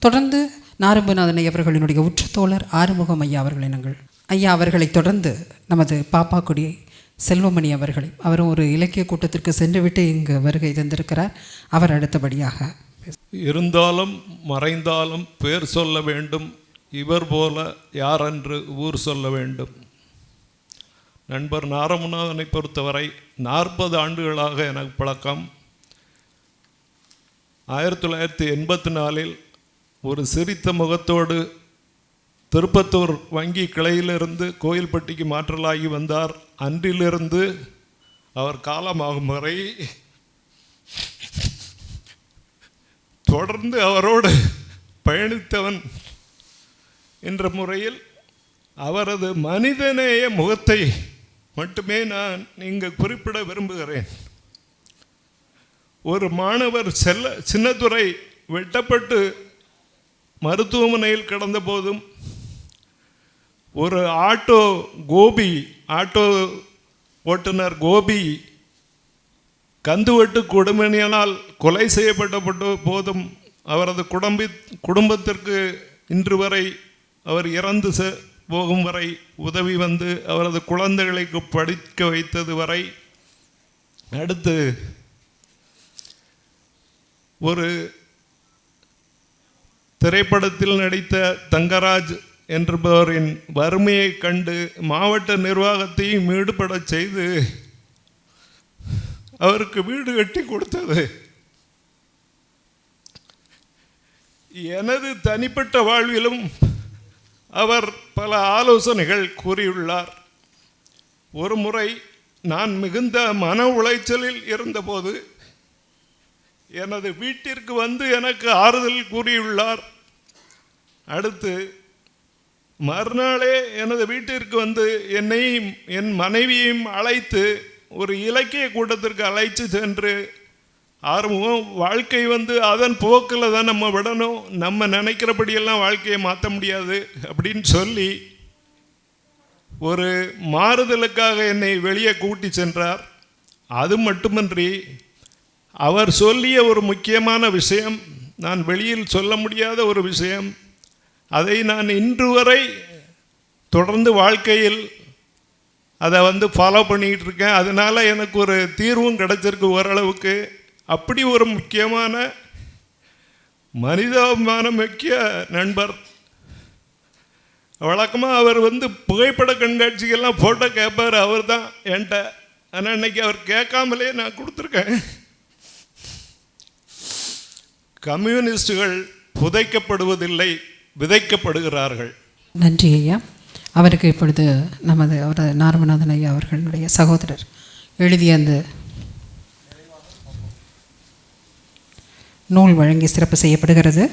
தொடர்ந்து நாரம்பநாதன் அவர்களினுடைய உற்ற தோழர் ஆறுமுகம் ஐயா அவர்களை நாங்கள் ஐயா அவர்களை தொடர்ந்து நமது பாப்பாக்குடி செல்வமணி அவர்களை அவரும் ஒரு இலக்கிய கூட்டத்திற்கு சென்றுவிட்டு இங்கு வருகை தந்திருக்கிறார். அவர் அடுத்தபடியாக இருந்தாலும் மறைந்தாலும் பேர் சொல்ல வேண்டும். இவர் போல யாரென்று ஊர் சொல்ல வேண்டும். நண்பர் நாரமுநாதனை பொறுத்தவரை நாற்பது ஆண்டுகளாக எனக்கு பழக்கம். ஆயிரத்தி தொள்ளாயிரத்தி எண்பத்தி நாலில் ஒரு சிரித்த முகத்தோடு திருப்பத்தூர் வங்கி கிளையிலிருந்து கோயில்பட்டிக்கு மாற்றலாகி வந்தார். அன்றிலிருந்து அவர் காலமாகும் வரை தொடர்ந்து அவரோடு பயணித்தவன் என்ற முறையில் அவரது மனிதநேய முகத்தை மட்டுமே நான் இங்கு குறிப்பிட விரும்புகிறேன். ஒரு மாணவர் செல்ல சின்னதுரை வெட்டப்பட்டு மருத்துவமனையில் கிடந்த போதும் ஒரு ஆட்டோ கோபி ஆட்டோ ஓட்டுநர் கோபி கந்துவெட்டு கொடுமணியனால் கொலை செய்யப்பட்ட போதும். அவரது குடும்பி குடும்பத்திற்கு இன்று வரை அவர் இறந்து செ போகும் வரை உதவி வந்து அவரது குழந்தைகளுக்கு படிக்க வைத்தது வரை அடுத்து ஒரு திரைப்படத்தில் நடித்த தங்கராஜ் என்பவரின் வறுமையை கண்டு மாவட்ட நிர்வாகத்தையும் ஈடுபடச் செய்து அவருக்கு வீடு கட்டி கொடுத்தது. எனது தனிப்பட்ட வாழ்விலும் அவர் பல ஆலோசனைகள் கூறியுள்ளார். ஒரு முறை நான் மிகுந்த மன உளைச்சலில் இருந்தபோது எனது வீட்டிற்கு வந்து எனக்கு ஆறுதல் கூறியுள்ளார். அடுத்து மறுநாளே எனது வீட்டிற்கு வந்து என்னையும் என் மனைவியையும் அழைத்து ஒரு இலக்கிய கூட்டத்திற்கு அழைத்து சென்று ஆர்வம் வாழ்க்கை வந்து அதன் போக்கில் தான் நம்ம விடணும். நம்ம நினைக்கிறபடியெல்லாம் வாழ்க்கையை மாற்ற முடியாது அப்படின்னு சொல்லி ஒரு மாறுதலுக்காக என்னை வெளியே கூட்டி சென்றார். அது மட்டுமின்றி அவர் சொல்லிய ஒரு முக்கியமான விஷயம் நான் வெளியில் சொல்ல முடியாத ஒரு விஷயம். அதை நான் இன்று வரை தொடர்ந்து வாழ்க்கையில் அதை வந்து ஃபாலோ பண்ணிக்கிட்டு இருக்கேன். அதனால் எனக்கு ஒரு தீர்வும் கிடச்சிருக்கு ஓரளவுக்கு. அப்படி ஒரு முக்கியமான மனிதாபிமானம் முக்கிய நண்பர். வழக்கமாக அவர் வந்து புகைப்பட கண்காட்சிக்கெல்லாம் ஃபோட்டோ கேட்பார் அவர் தான் என்கிட்ட. ஆனால் இன்னைக்கு அவர் கேட்காமலே நான் கொடுத்துருக்கேன். கம்யூனிஸ்டுகள் புதைக்கப்படுவதில்லை விதைக்கப்படுகிறார்கள். நன்றி ஐயா. அவருக்கு இப்பொழுது நமது அவரது நாரமநாதன் ஐயா அவர்களுடைய சகோதரர் எழுதிய அந்த நூல் வழங்கி சிறப்பு செய்யப்படுகிறது.